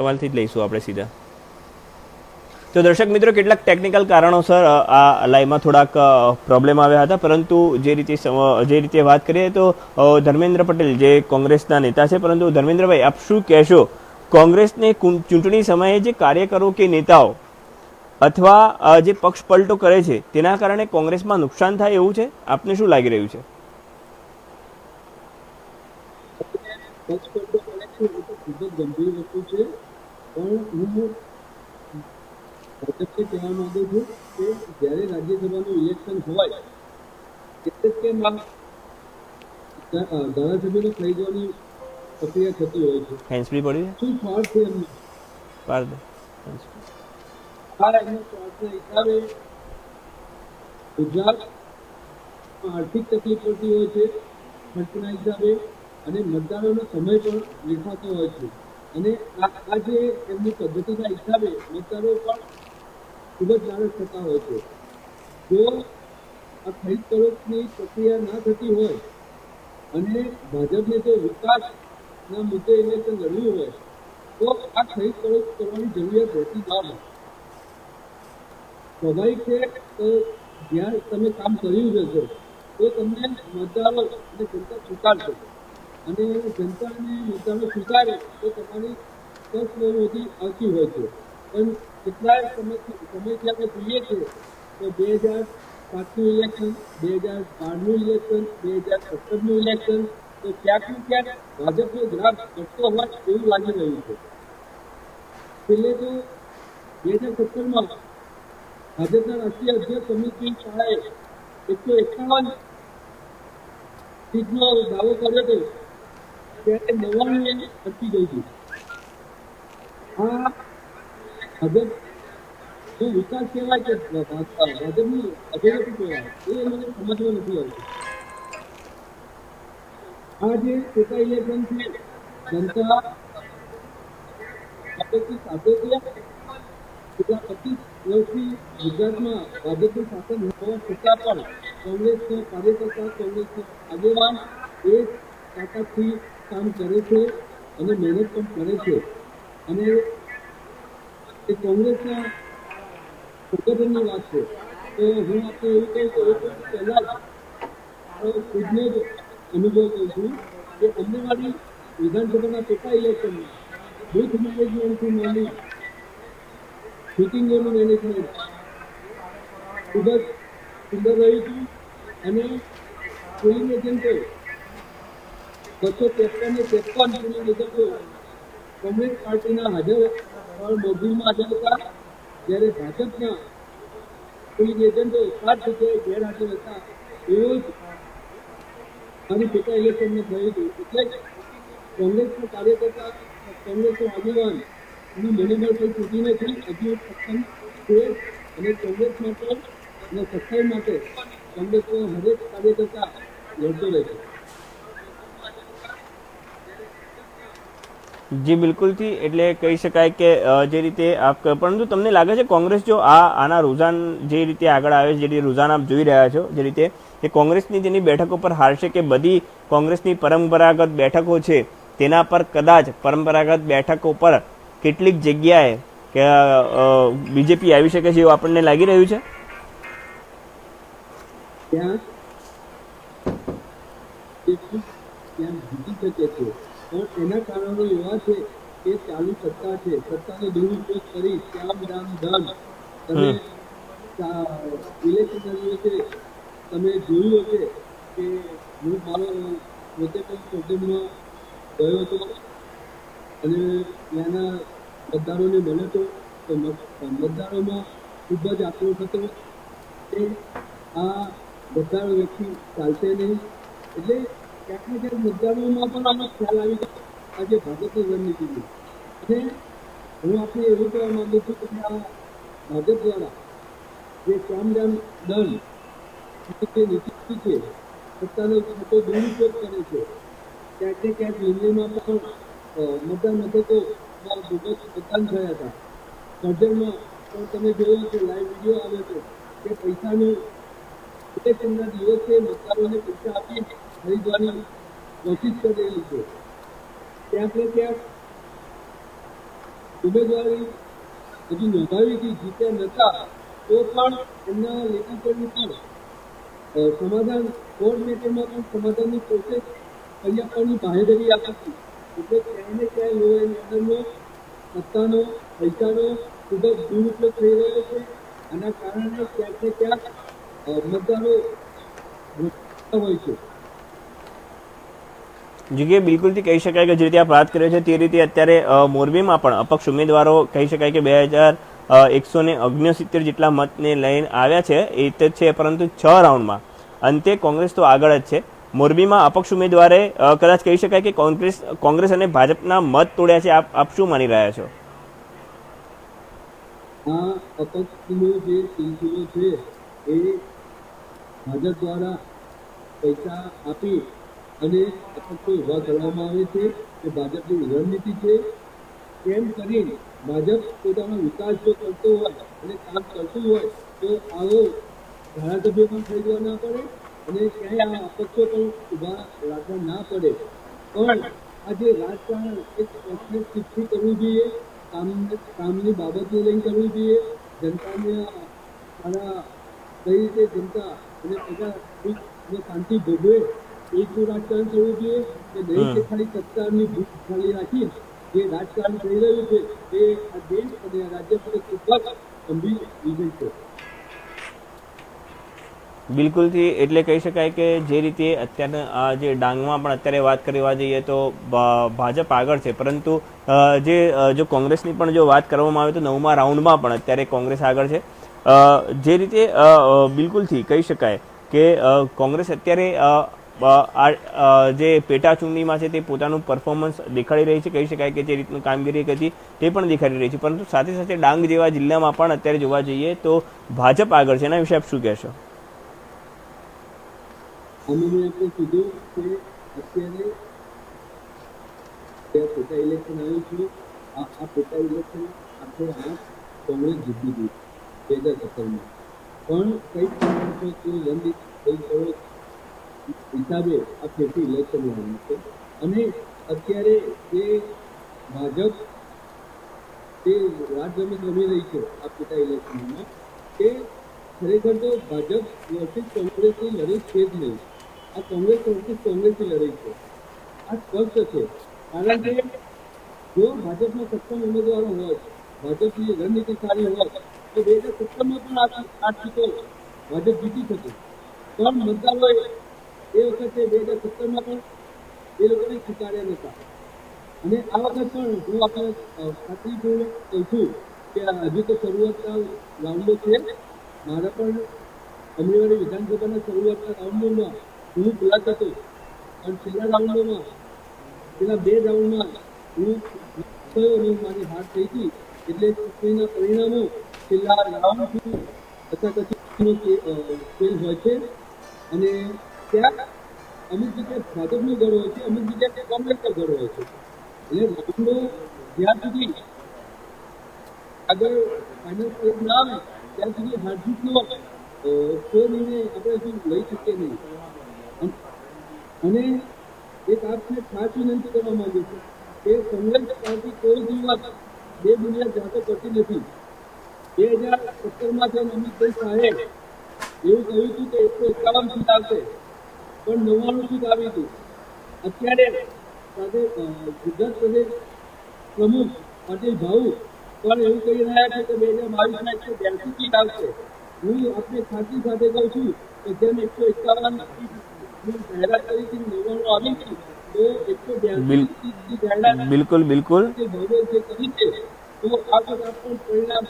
સવાલથી જ લઈશું આપણે સીધા. તો દર્શક મિત્રો, કેટલાક ટેકનિકલ કારણોસર આ લાઈવમાં થોડાક પ્રોબ્લેમ આવ્યા હતા. પરંતુ જે રીતે જે રીતે વાત કરીએ તો ધર્મેન્દ્ર પટેલ જે કોંગ્રેસના નેતા છે, પરંતુ ધર્મેન્દ્રભાઈ, આપ શું કહેશો? કોંગ્રેસને ચૂંટણી સમયે જે કાર્યકરો કે નેતાઓ અથવા જે પક્ષ પલટો કરે છે, તેના કારણે કોંગ્રેસમાં નુકસાન થાય એવું છે? આપને શું લાગી રહ્યું છે? પક્ષ પડતો કરે છે એ તો ખૂબ જ ગંભીર વસ્તુ છે. પણ હું ભાજપને કહેવા માંગુ છું કે જ્યારે રાજ્યસભાનું ઇલેક્શન હોય એટલે કેમ ધારાસભ્યનો થઈ જવાની પ્રક્રિયા થતી હોય છે. હેન્ડ ફ્રી શું સ્વાર્થ છે એમનો? પાર દે. hands એમના સ્વાર્થના હિસાબે ગુજરાતમાં આર્થિક તકલીફ પડતી હોય છે. ખર્ચના હિસાબે અને મતદારોનો સમય પણ વેઠાતો હોય છે. અને આ જે એમની પદ્ધતિના હિસાબે મતદારો પણ ખૂબ જ નારાજ થતા હોય છે. જો આ ખરીદ ફરોશની પ્રક્રિયા ના થતી હોય અને ભાજપને જો વિકાસના મુદ્દે ઇલેક્શન લડવું હોય, તો આ ખરીદ ફરોશ કરવાની જરૂરિયાત રહેતી ના હોય. સ્વાભાવિક છે તો જ્યાં તમે કામ કર્યું જશો તો તમને મતદારો અને જનતા સ્વીકારશે. અને જનતા અને સ્વીકારે તો તમારી વધી આવતી હોય છે. પણ કેટલાય સમસ્યા આપણે જોઈએ છીએ તો બે હજાર સાતનું ઇલેક્શન બે હજાર બારનું ઇલેક્શન બે હજાર સત્તરનું ઇલેક્શન તો ક્યાંક ને ક્યાંક ભાજપનો ગ્રાફ ઘટતો હોય એવું લાગી રહ્યું છે. છેલ્લે તો બે હજાર સત્તરમાં ભાજપના રાષ્ટ્રીય અધ્યક્ષ અમિત શાહે એકસો એકાવન સીટનો દાવો કર્યો હતો. ત્યારે સાથે છેલ્લા ગુજરાતમાં ભાજપનું શાસન હોવા છતાં પણ કોંગ્રેસનો કાર્યકર્તા કોંગ્રેસનો આગેવાન એ તાકાતથી કામ કરે છે, અને મહેનત પણ કરે છે. અને એ કોંગ્રેસના સંગઠનની વાત છે. તો હું આપણે એવું કહું કે પહેલાં ખુદને જ અનુભવ કરું છું કે અમદાવાદી વિધાનસભાના પેટા ઇલેક્શનમાં બુથ મેનેજમેન્ટથી માંડી શૂટિંગોનું મેનેજમેન્ટ ખૂબ જ સુંદર રહ્યું હતું. અને પોલિંગ એજન્ટો બસો ત્રેપન ને ત્રેપન પોલિંગ એજન્ટો કોંગ્રેસ પાર્ટીના હાજર મોરબીમાં હાજર હતા. જ્યારે ભાજપના પોલીસ એજન્ટો સાત જગ્યાએ ગેરહાજર હતા. એવું જ મારી પેટા ઇલેક્શનને થયું હતું એટલે કોંગ્રેસના કાર્યકર્તા કોંગ્રેસનો આગેવાન એનું મનોબળ કોઈ તૂટી નથી હજુ સક્ષમ છે. અને કોંગ્રેસ માટે અને સત્તાઈ માટે કોંગ્રેસનો હરેક કાર્યકર્તા લડતો રહે છે. જી બિલકુલથી એટલે કહી શકાય કે જે રીતે આપ પરંતુ તમને લાગે છે કોંગ્રેસ જો આ આના રુઝાન જે રીતે આગળ આવે છે જે રીતે રુઝાન આપ જોઈ રહ્યા છો જે રીતે એ કોંગ્રેસની જેની બેઠકો પર હારશે કે બધી કોંગ્રેસની પરંપરાગત બેઠકો છે તેના પર કદાચ પરંપરાગત બેઠકો પર કેટલીક જગ્યાએ કે બીજેપી આવી શકે છે એવું આપણને લાગી રહ્યું છે ત્યાં જીતી શકે છે પણ એના કારણો એવા છે કે ચાલુ સત્તા છે. સત્તાનો દુરુપયોગ કરી શ્યામ રામ ધન. તમે ઇલેક્શન દિવસે તમે જોયું હશે કે હું મારો પોતે પણ પ્રોબ્લેમમાં ગયો હતો અને ત્યાંના મતદારોને મળ્યો હતો. તો મતદારોમાં ખૂબ જ આક્રોશ હતો કે આ મતદારો વ્યક્તિ ચાલશે નહીં. એટલે ને ક્યાંક પણ આનો ખ્યાલ આવી આજે ભાજપની હું આપણે એવું કહેવા માંગુ છું કે આ ભાજપ દ્વારા જે શ્યામરામ દંડ જે છે છે, ક્યાંક ક્યાંક દિલ્હીમાં પણ મતદાન મથકોમાં બોગસ મતદાન થયા હતા. સર્જનમાં પણ તમે જોયું કે લાઈવ વીડિયો આવ્યો છે કે પૈસાનું તેમના દિવસે મતદારોને પૈસા આપી ખરીદવાની કોશિશ કરેલી છે. ક્યાંક ત્યાં ઉમેદવારી હજી નોંધાવી જીત્યા નતા, તો પણ એમના લેખકોની પણ સમાધાન, કોર્ટ મેટરમાં પણ સમાધાનની કોશિશ કરી આપવાની બાહેધરી આપી. હતી એટલે ક્યાંય ને ક્યાંય લો એન્ડ સત્તાનો, પૈસાનો ખૂબ જ દુરુપયોગ થઈ રહ્યો છે. આના કારણે ક્યાંક ને ક્યાંક મતદારો હોય છે. જગ્યાએ બિલકુલથી કહી શકાય કે જે રીતે આપ વાત કર્યો છે તે રીતે અત્યારે મોરબીમાં પણ અપક્ષ ઉમેદવારો કહી શકાય કે બે હજાર એકસો ને ઓગણસિત્તેર જેટલા મતને લઈને આવ્યા છે, એ તો છે પરંતુ છ રાઉન્ડમાં. અંતે કોંગ્રેસ તો આગળ જ છે. મોરબીમાં અપક્ષ ઉમેદવારે કદાચ કહી શકાય કે કોંગ્રેસ કોંગ્રેસ અને ભાજપના મત તોડ્યા છે, આપ આપ શું માની રહ્યા છો? આ અપક્ષનો જે સિલસિલો છે, એ ભાજપ દ્વારા પૈસા આપી અને અપક્ષો ઊભા કરવામાં આવે છે કે ભાજપની રણનીતિ છે કેમ કરીને ભાજપ પોતાનો વિકાસ જો કરતો હોય અને કામ કરતું હોય, તો આવો ધારાસભ્યો પણ ખરીદવા ના પડે અને ક્યાંય આ અપક્ષો પણ ઊભા રાખવા ના પડે. પણ આ જે રાજકારણ એક પક્ષને શિક્ષિત કરવું જોઈએ, કામ, કામની બાબતને લઈને કરવું જોઈએ, જનતાને કઈ રીતે જનતા અને પ્રજા સુખ અને શાંતિ ભોગવે એટલું રાજકારણ કરવું જોઈએ કે નહીં ખાલી સત્તાની ભૂખ ખાલી રાખી જે રાજકારણ થઈ રહ્યું છે એ આ દેશ અને આ રાજ્ય માટે ખૂબ જ ગંભીર વિજય છે. બિલકુલથી એટલે કહી શકાય કે જે રીતે અત્યારના આ જે ડાંગમાં પણ અત્યારે વાત કરવા જઈએ તો ભાજપ આગળ છે. પરંતુ અ, જે જો કોંગ્રેસની પણ જો વાત કરવામાં આવે તો નવમા રાઉન્ડમાં પણ અત્યારે કોંગ્રેસ આગળ છે. અ, જે રીતે બિલકુલથી કહી શકાય કે અ, કોંગ્રેસ અત્યારે જે પેટા ચૂંટણીમાં છે તે પોતાનું પરફોર્મન્સ દેખાડી રહી છે, કહી શકાય કે જે રીતનું કામગીરી હતી તે પણ દેખાડી રહી છે. પરંતુ સાથે સાથે ડાંગ જેવા જિલ્લામાં પણ અત્યારે જોવા જઈએ તો ભાજપ આગળ છે. એના વિશે આપ શું કહેશો? પણ કઈ તે રણનીતિ કઈ કરો હિસાબે આ ફેરથી ઇલેક્શન લડવાનું છે. અને અત્યારે જે ભાજપ તે રાજ રમત રમી રહી છે આ પેટા ઇલેક્શનમાં, તે ખરેખર તો ભાજપ વર્ષિત કોંગ્રેસની લડાઈ છે જ નહીં. આ કોંગ્રેસ વર્ષિત કોંગ્રેસની લડાઈ છે. આ સ્પષ્ટ છે. કારણ કે જો ભાજપમાં સક્ષમ ઉમેદવારો હોય, ભાજપની રણનીતિ સારી હોય, તો બે હજાર સત્તરમાં પણ આ આ સીટો ભાજપ જીતી શકે. પણ મતદારોએ એ વખતે બે હજાર સત્તરમાં પણ એ લોકોને સ્વીકાર્યા નહોતા. અને આ વખત પણ હું આપણે ખાતરીપૂર્વક કહું છું કે હજુ તો શરૂઆતના રાઉન્ડો છે. મારા પણ અમરેવાડી વિધાનસભાના શરૂઆતના રાઉન્ડોમાં હું ખુલાસ હતો. અને છેલ્લા રાઉન્ડોમાં, છેલ્લા બે રાઉન્ડમાં હું થયો અને મારી હાર થઈ હતી એટલે ચૂંટણીના પરિણામો છેલ્લા રાઉન્ડ અથવા પછીનો ફેલ હોય છે. અને ત્યાં અમુક જગ્યાએ ભાજપનો ગઢ હોય છે અમુક જગ્યાએ કોંગ્રેસનો ગઢ હોય છે. એટલે રાઉન્ડો જ્યાં સુધી આગળ ફાઇનલ સ્ટેજ ના આવે ત્યાં સુધી હારજીતનો અ, કોઈ નિર્ણય આપણે હજુ લઈ શકીએ નહીં. અને એક આપને ખાસ વિનંતી કરવા માંગુ છું કે કોંગ્રેસ પાર્ટી કોઈ દિવસ બે દુનિયા જાતો કરતી નથી. બે હજાર સત્તરમાં જેમ અમિતભાઈ સાહેબ એવું કહ્યું હતું કે એકસો એકાવન સીટ આવશે. પણ નવ્વાણું સીટ આવ્યું હતું. અત્યારે સાથે ગુજરાત પ્રદેશ પ્રમુખ પાટીલ ભાઉ પણ એવું કહી રહ્યા છે કે બે હજાર બાવીસમાં એકસો બ્યાસી સીટ આવશે. હું આપને ખાતરી સાથે કહું છું કે જેમ એકસો એકાવન જાહેરાત કરી હતી નવ્વાણું આવી હતી તો એકસો બ્યાસી સીટની જાહેરાત બિલકુલ બિલકુલ. જે કરી છે તો આ બધા પણ પરિણામ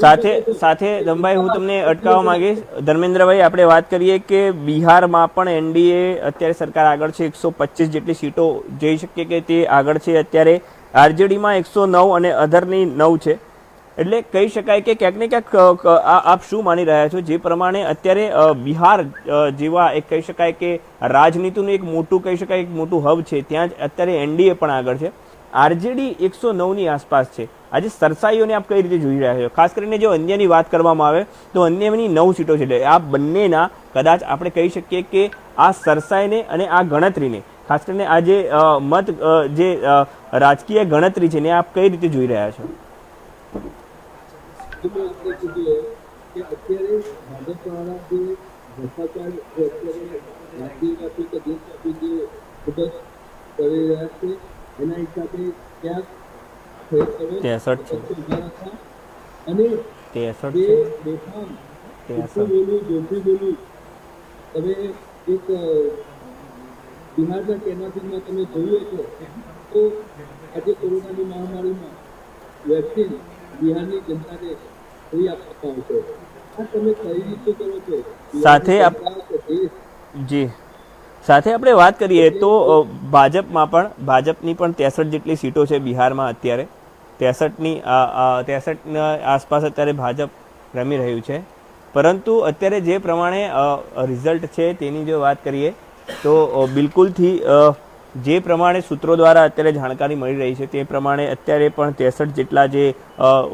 સાથે સાથે દમભાઈ, હું તમને અટકાવવા માંગીશ. ધર્મેન્દ્રભાઈ, આપણે વાત કરીએ કે બિહારમાં પણ એનડીએ અત્યારે સરકાર આગળ છે, એકસો પચીસ જેટલી સીટો જઈ શકીએ કે તે આગળ છે. અત્યારે આરજેડીમાં એકસો નવ અને અધરની નવ છે. એટલે કહી શકાય કે ક્યાંક ને ક્યાંક આપ શું માની રહ્યા છો? જે પ્રમાણે અત્યારે બિહાર જેવા એક કહી શકાય કે રાજનીતિનું એક મોટું કહી શકાય, એક મોટું હબ છે, ત્યાં જ અત્યારે એનડીએ પણ આગળ છે. આરજેડી એકસો નવની આસપાસ છે. આજે સરસાઈઓને આપ કઈ રીતે જોઈ રહ્યા છો? ખાસ કરીને જો અન્યની વાત કરવામાં આવે, તો અન્યની નવ સીટો છે. આ બંનેના કદાચ આપણે કહી શકીએ કે આ સરસાઈને અને આ ગણતરીને, ખાસ કરીને આ જે મત જે રાજકીય ગણતરી છે ને આપ કઈ રીતે જોઈ રહ્યા છો? અત્યારે ભાજપ દ્વારા જે ભ્રષ્ટાચાર કરી રહ્યા છે એના હિસાબે ક્યાંક ત્રેસઠ છે. અને ત્રેસઠ છે. બેફામ બોલું જોઠું બોલું. તમે એક બિહારના કેનાથીમાં તમે જોયું હશે તો આજે કોરોનાની મહામારીમાં વેક્સિન બિહારની જનતાને ફ્રી આપવામાં આવશે. આ તમે કઈ રીતે કરો છો? સાથે દેશ? જી. સાથે આપણે વાત કરીએ તો ભાજપમાં પણ, ભાજપની પણ ત્રેસઠ જેટલી સીટો છે બિહારમાં અત્યારે. ત્રેસઠની ત્રેસઠના આસપાસ અત્યારે ભાજપ રમી રહ્યું છે. પરંતુ અત્યારે જે પ્રમાણે રિઝલ્ટ છે તેની જો વાત કરીએ, તો બિલકુલથી જે પ્રમાણે સૂત્રો દ્વારા અત્યારે જાણકારી મળી રહી છે તે પ્રમાણે અત્યારે પણ ત્રેસઠ જેટલા જે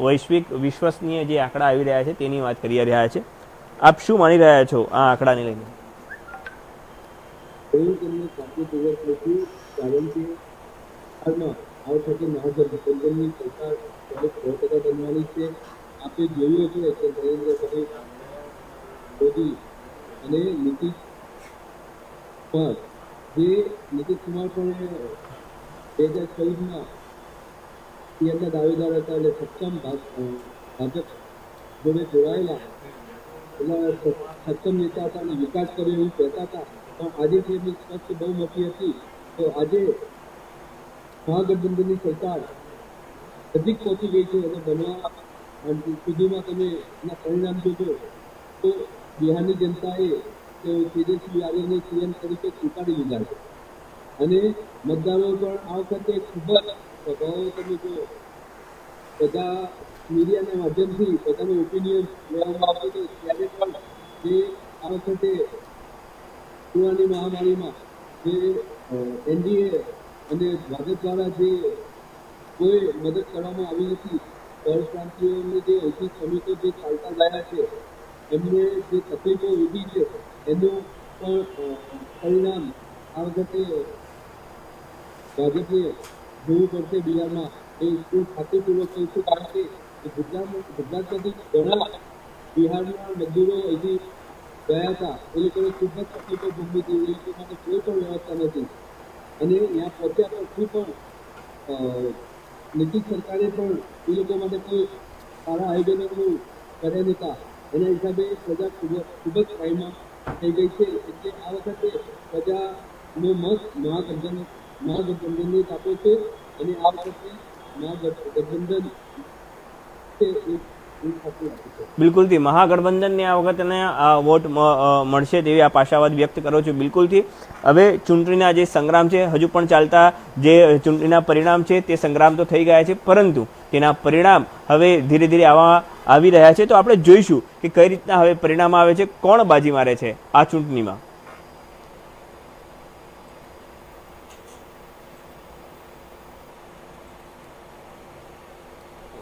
વૈશ્વિક વિશ્વસનીય જે આંકડા આવી રહ્યા છે તેની વાત કરી રહ્યા છે. આપ શું માની રહ્યા છો આ આંકડાને લઈને? હું તેમને શાંતિપૂર્વક કહું છું કારણ કે હાલમાં આ વખતે મહાગઠબંધનની સરકાર સો ટકા બનવાની છે. આપણે જોયું છે કે નરેન્દ્રભાઈ મોદી અને નીતિશ કુમાર જે નીતિશ પણ બે હજાર ચૌદમાં પીએમના દાવેદાર હતા એટલે સક્ષમ ભાજ- ભાજપ જોડે જોડાયેલા એટલે સક્ષમ નેતા હતા અને વિકાસ કર્યો એવું કહેતા હતા. પણ આજે જે એમની બહુ મોટી હતી, તો આજે મહાગઠબંધનની સરકાર અધિક પહોંચી ગઈ છે અને બનવા સુધીમાં તમે એના પરિણામ જોજો, તો બિહારની જનતાએ તેજસ્વી યાદવને સીએમ તરીકે સ્વીકારી લીધા છે. અને મતદારો પણ આ વખતે ખૂબ જ સ્વભાવો તમે જો બધા મીડિયાના માધ્યમથી પોતાનું ઓપિનિયન લેવામાં આવે છે ત્યારે પણ જે આ વખતે કોરોનાની મહામારીમાં જે એનડીએ અને ભાજપ દ્વારા જે કોઈ મદદ કરવામાં આવી નથી પરપ્રાંતિયોની જે ઐતિહાસિક શ્રમિકો જે ચાલતા ગયા છે, એમને જે તકલીફો ઊભી છે, એનું પણ પરિણામ આ વખતે ભાજપે જોવું પડશે બિહારમાં. એ હું ખાતરીપૂર્વક કહું છું, કારણ કે ગુજરાત, ગુજરાતમાંથી ઘણા બિહારના મજૂરો હજી ગયા હતા. એ લોકોને ખૂબ જ તકલીફો ભોગવી હતી. એ માટે કોઈ પણ વ્યવસ્થા નથી અને ત્યાં પહોંચ્યા પછી પણ નીતિશ સરકારે પણ એ લોકો માટે કોઈ સારા આયોજનો કર્યા નહોતા. એના હિસાબે પ્રજા ખૂબ ખૂબ જ ફાયમાં થઈ ગઈ છે. એટલે આ વખતે પ્રજાનો મત મહાગઠબંધન, મહાગઠબંધનને જ આપ્યો છે. અને આ વખતે મહાગઠબંધન છે બિલકુલથી. મહાગઠબંધનને આ વખતને આ વોટ મળશે તેવી આ પાશાવાદ વ્યક્ત કરો છો. બિલકુલથી. હવે ચૂંટણીના જે સંગ્રામ છે, હજુ પણ ચાલતા જે ચૂંટણીના પરિણામ છે, તે સંગ્રામ તો થઈ ગયા છે, પરંતુ તેના પરિણામ હવે ધીરે ધીરે આવા આવી રહ્યા છે. તો આપણે જોઈશું કે કઈ રીતના હવે પરિણામ આવે છે, કોણ બાજી મારે છે આ ચૂંટણીમાં?